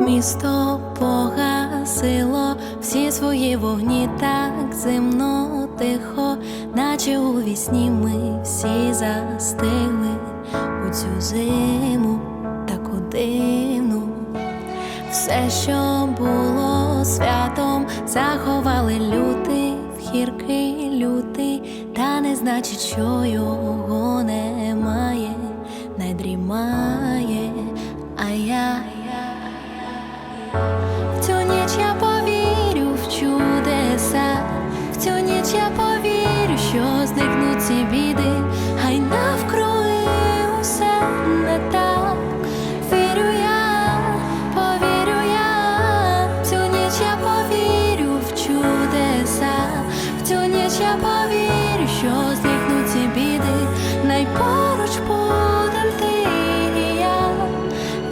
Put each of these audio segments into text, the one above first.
Місто погасило всі свої вогні так земно тихо, наче у вісні ми всі застигли у цю зиму таку дивну. Все, що було святом, заховали люди в хірки не значить, що його немає, не дрімає, а я. В цю ніч я повірю в чудеса, в цю ніч я повірю, що зникнуть ці біди, хай навкруги усе не так. Вірю я, повірю я, в цю ніч я повірю в чудеса, в цю ніч я повірю, що зникнуть ці біди, найпоруч будем ти.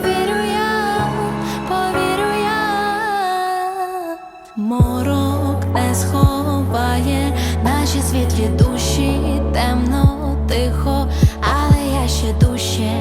Вірю я, повірю я, морок не сховає наші світлі душі, темно, тихо, але я ще дужче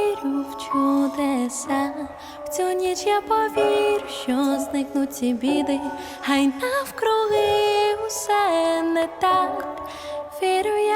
повірю в чудеса, в цю ніч я повірю, що зникнуть ці біди, хай навкруги усе не так. Вірю я.